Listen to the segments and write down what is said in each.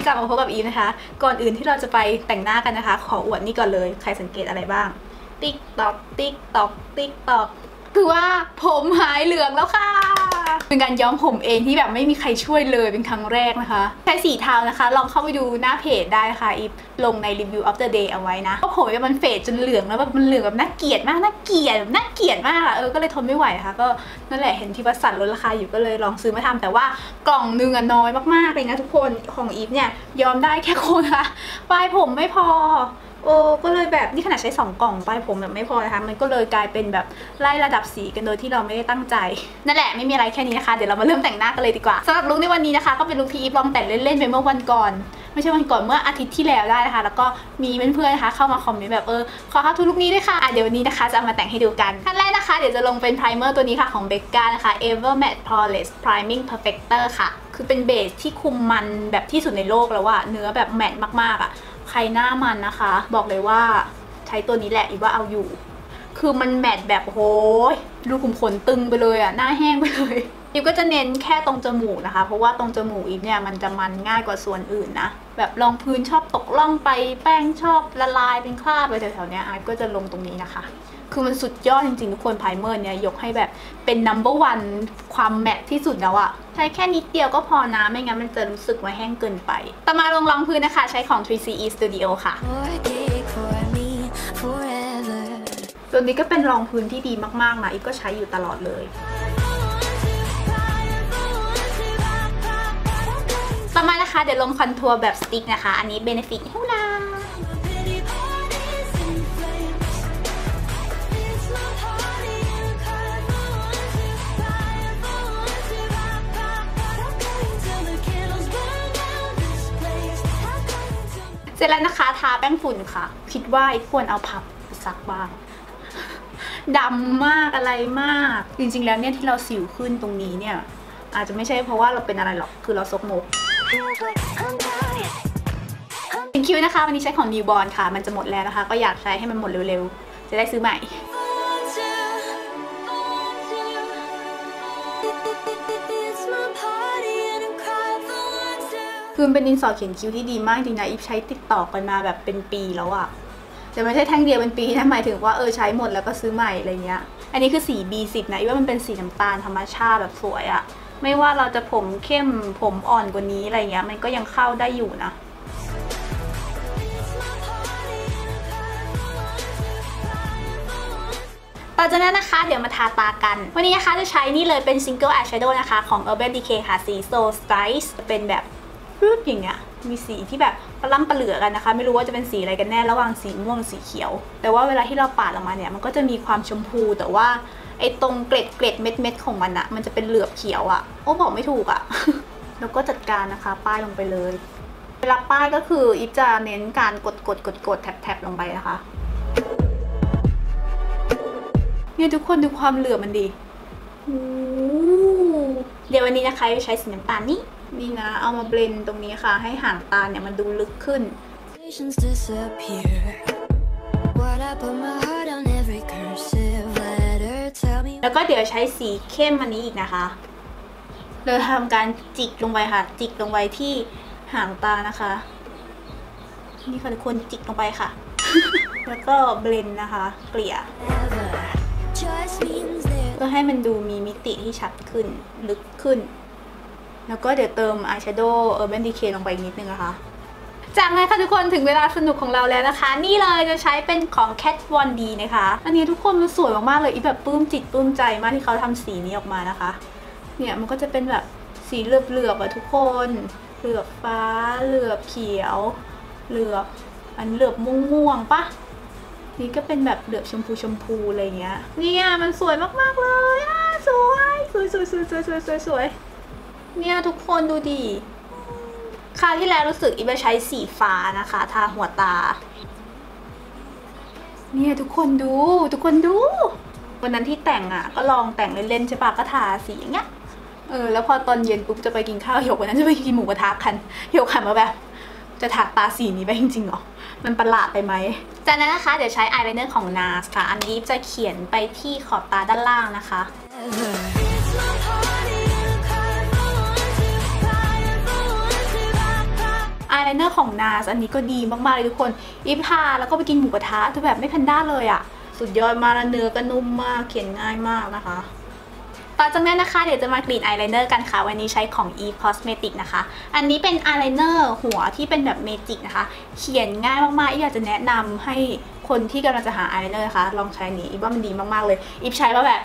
นี้กลับมาพบกับอีนะคะ ก่อนอื่นที่เราจะไปแต่งหน้ากันนะคะ ขออวดนี่ก่อนเลย ใครสังเกตอะไรบ้าง ติ๊กตอก ติ๊กตอก ติ๊กตอก คือว่าผมหายเหลืองแล้วค่ะ เป็นการย้อมผมเองที่แบบไม่มีใครช่วยเลยเป็นครั้งแรกนะคะ ใช้สีเทานะคะ ลองเข้าไปดูหน้าเพจได้ค่ะอีฟลงในรีวิว of the day เอาไว้นะเพราะผมมันเฟดจนเหลืองแล้วแบบมันเหลืองแบบน่าเกลียดมากน่าเกลียดแบบน่าเกลียดมากอะเออก็เลยทนไม่ไหวนะคะก็นั่นแหละเห็นที่วัสันลดราคาอยู่ก็เลยลองซื้อมาทำแต่ว่ากล่องนึงอะน้อยมากๆเลยนะทุกคนของอีฟเนี่ยยอมได้แค่คนละปลายผมไม่พอ โอ้ก็เลยแบบนี่ขนาดใช้ 2 กล่องไปผมแบบไม่พอนะคะ มันก็เลยกลายเป็นแบบไล่ระดับสีกันโดยที่เราไม่ได้ตั้งใจ นั่นแหละไม่มีอะไรแค่นี้นะคะ เดี๋ยวเรามาเริ่มแต่งหน้ากันเลยดีกว่าสำหรับลุคในวันนี้นะคะ ก็เป็นลุคที่อีฟลองแต่งเล่นๆไปเมื่อวันก่อนไม่ใช่วันก่อนเมื่ออาทิตย์ที่แล้วได้นะคะ แล้วก็มีเพื่อนๆนะคะ เข้ามาคอมเมนต์แบบเออขอเข้าทุกลุคนี้ด้วยค่ะอะเดี๋ยววันนี้นะคะจะเอามาแต่งให้ดูกันขั้นแรกนะคะ เดี๋ยวจะลงเป็นไพรเมอร์ตัวนี้ค่ะของเบกกานะคะ Ever Matte Poreless Priming Perfector ค่ะ คือเป็นเบสที่คุมมันแบบที่สุดในโลกแล้วว่าเนื้อแบบแมตต์มากๆอะ ใครหน้ามันนะคะ บอกเลยว่าใช้ตัวนี้แหละอีว่าเอาอยู่ คือมันแมทแบบโหยรูขุมขนตึงไปเลยอะหน้าแห้งไปเลยอีฟก็จะเน้นแค่ตรงจมูกนะคะ เพราะว่าตรงจมูกอีฟเนี่ยมันจะมันง่ายกว่าส่วนอื่นนะ แบบรองพื้นชอบตกล่องไปแป้งชอบละลายเป็นคราบไปแถวๆเนี้ยอาร์ตก็จะลงตรงนี้นะคะ คือมันสุดยอดจริงๆ ทุกคนไพรเมอร์เนี่ยยกให้แบบเป็น number one ความแมทที่สุดแล้วอะใช้แค่นิดเดียวก็พอนะ ไม่งั้นมันจะรู้สึกว่าแห้งเกินไป ต่อมาลงรองพื้นนะคะ ใช้ของ 3CE Studio ค่ะ Work it for me forever. ตัวนี้ก็เป็นรองพื้นที่ดีมากๆนะอีกก็ใช้อยู่ตลอดเลยต่อมานะคะเดี๋ยวลงคอนทัวร์แบบสติ๊กนะคะ อันนี้ Benefit ฮูล สร็จแล้วนะคะทาแป้งฝุ่นค่ะ คิดว่าอีกควรเอาพับไปซักบ้างดำมากอะไรมาก จริงๆแล้วเนี่ยที่เราสิวขึ้นตรงนี้เนี่ย อาจจะไม่ใช่เพราะว่าเราเป็นอะไรหรอกคือเราซกมกเป็นคิวนะคะ วันนี้ใช้ของ Newborn ค่ะ มันจะหมดแล้วนะคะ ก็อยากใช้ให้มันหมดเร็วๆ จะได้ซื้อใหม่ คือเป็นดินสอเขียนคิ้วที่ดีมากจริงนะอีฟใช้ติดต่อกันมาแบบเป็นปีแล้วอะแต่ไม่ใช่แท่งเดียวเป็นปีนะหมายถึงว่าเออใช้หมดแล้วก็ซื้อใหม่อะไรเงี้ย อันนี้คือสี B10 นะอีฟว่ามันเป็นสีน้ำตาลธรรมชาติแบบสวยอะไม่ว่าเราจะผมเข้มผมอ่อนกว่านี้อะไรเงี้ยมันก็ยังเข้าได้อยู่นะต่อจากนั้นนะคะเดี๋ยวมาทาตากัน วันนี้นะคะจะใช้นี่เลยเป็น Single Eyeshadow นะคะ ของ Urban Decay ค่ะสี So Stylish เป็นแบบ รูปอย่างเงี้ยมีสีที่แบบปะล่ำปะเหลือกันนะคะ ไม่รู้ว่าจะเป็นสีอะไรกันแน่ระหว่างสีม่วงสีเขียว แต่ว่าเวลาที่เราปาดออกมาเนี่ยมันก็จะมีความชมพูแต่ว่าไอ้ตรงเกล็ดเกล็ดเม็ดเม็ดของมันอะมันจะเป็นเหลือบเขียวอะโอ้บอกไม่ถูกอะแล้วก็จัดการนะคะป้ายลงไปเลย เวลาป้ายก็คืออีฟจะเน้นการกดกดกดกดแท็บแท็บลงไปนะคะเนี่ยทุกคนดูความเหลือบมันดีโอ้เดี๋ยววันนี้นะคะจะใช้สีน้ำตาลนี่ นี่นะ เอามาเบลนด์ตรงนี้ค่ะ ให้ห่างตาเนี่ยมันดูลึกขึ้น Visions disappear. What I put my heart on every cursive letter. Tell me แล้วก็เดี๋ยวใช้สีเข้มอันนี้อีกนะคะเราทำการจิกลงไปค่ะ จิกลงไปที่ห่างตานะคะ นี่ค่ะทุกคนจิกลงไปค่ะ แล้วก็เบลนด์นะคะ เกลี่ย ever. Just means that เพื่อให้มันดูมีมิติที่ชัดขึ้น ลึกขึ้น แล้วก็เดี๋ยวเติมอายแชโดว์เออร์เบนดีเคลงไปนิดนึงนะคะจากนั้นค่ะทุกคนถึงเวลาสนุกของเราแล้วนะคะ นี่เลยจะใช้เป็นของ Kat Von D นะคะ อันนี้ทุกคนมันสวยมากๆเลยอีแบบปลื้มจิตปลื้มใจมากที่เขาทำสีนี้ออกมานะคะ เนี่ยมันก็จะเป็นแบบสีเหลือบๆอะทุกคนเหลือบฟ้าเหลือบเขียว เหลือบอันเหลือบม่วงๆปะนี่ก็เป็นแบบเหลือบชมพูชมพูอะไรเงี้ยนี่อะมันสวยมากๆเลยอะสวยสวยสวยสวยสวยสวยสวย เนี่ยทุกคนดูดิคราวที่แล้วรู้สึกอีไปใช้สีฟ้านะคะทาหัวตา เนี่ยทุกคนดู ทุกคนดู วันนั้นที่แต่งอะ ก็ลองแต่งเล่นๆใช่ปะก็ทาสีอย่างเงี้ยเออแล้วพอตอนเย็นปุ๊บจะไปกินข้าวหยกวันนั้นจะไปกินหมูกระทะกันหยกหันมาแบบ จะถักตาสีนี้ไปจริงๆเหรอ มันประหลาดไปไหมจากนั้นนะคะ เดี๋ยวใช้อายไลเนอร์ของ NARS ค่ะ อันนี้จะเขียนไปที่ขอบตาด้านล่างนะคะ ไอเนอร์ของนาสอันนี้ก็ดีมากๆเลยทุกคนอีพาแล้วก็ไปกินหมูกระทะคือแบบไม่แพนด้าเลยอะสุดยอดมาแล้วเนื้อก็นุ่มมากเขียนง่ายมากนะคะต่อจากนั้นนะคะเดี๋ยวจะมากรีนอายไลเนอร์กันค่ะ วันนี้ใช้ของ e cosmetic นะคะ อันนี้เป็นอายไลเนอร์หัวที่เป็นแบบเมจิกนะคะ เขียนง่ายมากๆอีอยากจะแนะนำให้คนที่กำลังจะหาอายไลเนอร์นะคะ ลองใช้นี้อีฟว่ามันดีมากๆเลยอีฟใช้มาแบบ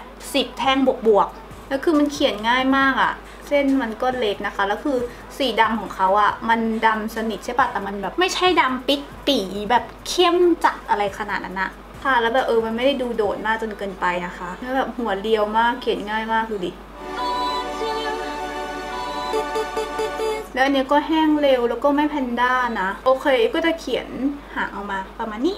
10 แท่งบวกๆแล้วคือมันเขียนง่ายมากอะ เส้นมันก็เล็กนะคะ แล้วคือสีดำของเขาอะมันดำสนิทใช่ปะแต่มันแบบไม่ใช่ดำปิดปีแบบเข้มจัดอะไรขนาดนั้นอะค่ะ แล้วแบบเออ มันไม่ได้ดูโดดมากจนเกินไปนะคะแล้วแบบหัวเรียวมาก เขียนง่ายมากดูดิแล้วอันนี้ก็แห้งเร็วแล้วก็ไม่แพนด้านะ โอเคก็จะเขียนหางออกมาประมาณนี้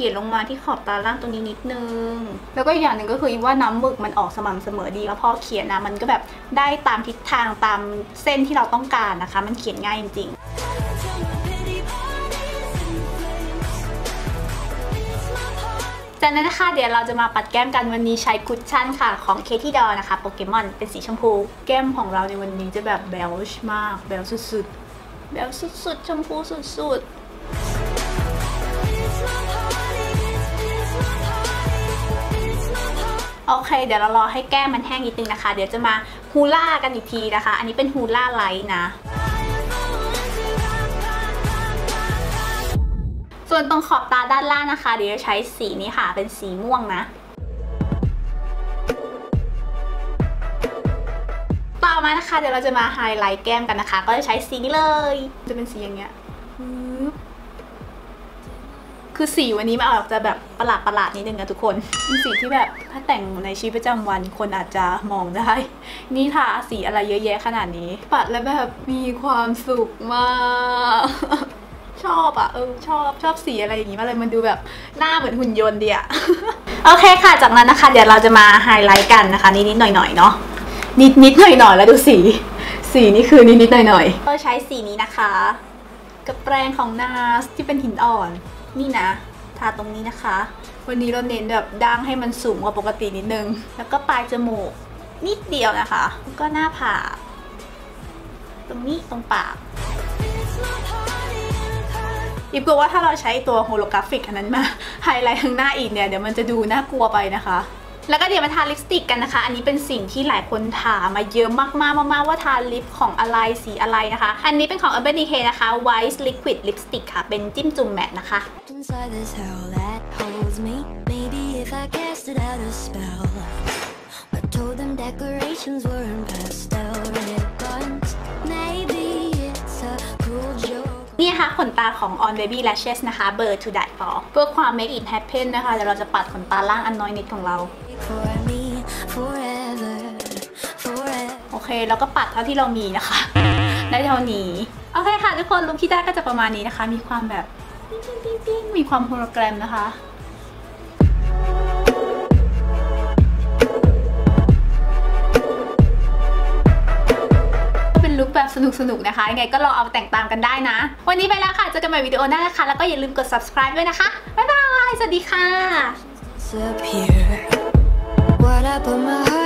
เขียลงมาที่ขอบตาล่างตรงนี้นิดนึง แล้วก็อีกอย่างหนึ่งก็คือว่าน้ำหมึกมันออกสม่ำเสมอดีแล้วพอเขียนนะมันก็แบบได้ตามทิศทางตามเส้นที่เราต้องการนะคะ มันเขียนง่ายจริงจากนั้นนะคะเดี๋ยวเราจะมาปัดแก้มกันวันนี้ใช้คุชชั่นค่ะของเคที่ดอนะคะโปเกมอนเป็นสีชมพู แก้มของเราในวันนี้จะแบบแบลช์มากแบลสุดๆแบลสุดๆชมพูสุดๆ โอเค เดี๋ยวเรารอให้แก้มมันแห้งนิดนึงนะคะ เดี๋ยวจะมาฮูล่ากันอีกทีนะคะ อันนี้เป็นฮูล่าไลท์นะส่วนตรงขอบตาด้านล่างนะคะ เดี๋ยวจะใช้สีนี้ค่ะ เป็นสีม่วงนะต่อมานะคะ เดี๋ยวเราจะมาไฮไลท์แก้มกันนะคะ ก็จะใช้สีนี้เลย จะเป็นสีอย่างเงี้ย คือสีวันนี้มันออกจะแบบประหลาดประหลาดๆนิดนึงนะทุกคนเป็นสีที่แบบถ้าแต่งในชีวิตประจำวันคนอาจจะมองได้ นี่ทาสีอะไรเยอะแยะขนาดนี้ ปัดแล้วแบบมีความสุขมากชอบอะเออชอบชอบสีอะไรอย่างงี้มาเลยมันดูแบบหน้าเหมือนหุ่นยนต์ดีอะโอเคค่ะจากนั้นนะคะ เดี๋ยวเราจะมาไฮไลท์กันนะคะ นิดๆหน่อยๆเนาะนิดนิดหน่อยหน่อยแล้วดูสี สีนี่คือนิดนิดหน่อยหน่อยก็ใช้สีนี้นะคะ กับแปรงของนาสที่เป็นหินอ่อน นี่นะ ทาตรงนี้นะคะ วันนี้เราเน้นแบบดั้งให้มันสูงกว่าปกตินิดนึง แล้วก็ปลายจมูกนิดเดียวนะคะแล้วก็หน้าผากตรงนี้ตรงปากอิบกลัวว่าถ้าเราใช้ตัวโฮโลกราฟิกอันนั้นมาไฮไลท์ข้างหน้าอีกเนี่ย เดี๋ยวมันจะดูน่ากลัวไปนะคะ แล้วก็เดี๋ยวมาทาลิปสติกกันนะคะ อันนี้เป็นสิ่งที่หลายคนถามมาเยอะมากๆมากๆว่าทาลิปของอะไรสีอะไรนะคะ อันนี้เป็นของ Urban Decay นะคะ White Liquid Lipstick ค่ะ เป็นจิ้มจุ่มแมตต์นะคะ Inside this hell that holds me. Maybe if I casted out a spell. I told them decorations were in pastel ribbons. Maybe it's a cruel joke. นี่นะคะขนตาของ On Baby Lashes นะคะ เบอร์ To Die For เพื่อความ Make It Happen นะคะเดี๋ยวเราจะปัดขนตาล่างอันน้อยนิดของเรา For me, forever, forever. โอเคแล้วก็ปัดเท่าที่เรามีนะคะ ได้เท่านี้ โอเคค่ะทุกคนลุคที่ได้ก็จะประมาณนี้นะคะ มีความแบบปิ๊งปิ๊งปิ๊งปิ๊งมีความโฮโลแกรมนะคะเป็นลุคแบบสนุกๆนะคะ ยังไงก็ลองเอาไปแต่งตามกันได้นะ วันนี้ไปแล้วค่ะ เจอกันใหม่วิดีโอหน้านะคะ แล้วก็อย่าลืมกด subscribe ด้วยนะคะ บ๊ายบาย สวัสดีค่ะ I put my heart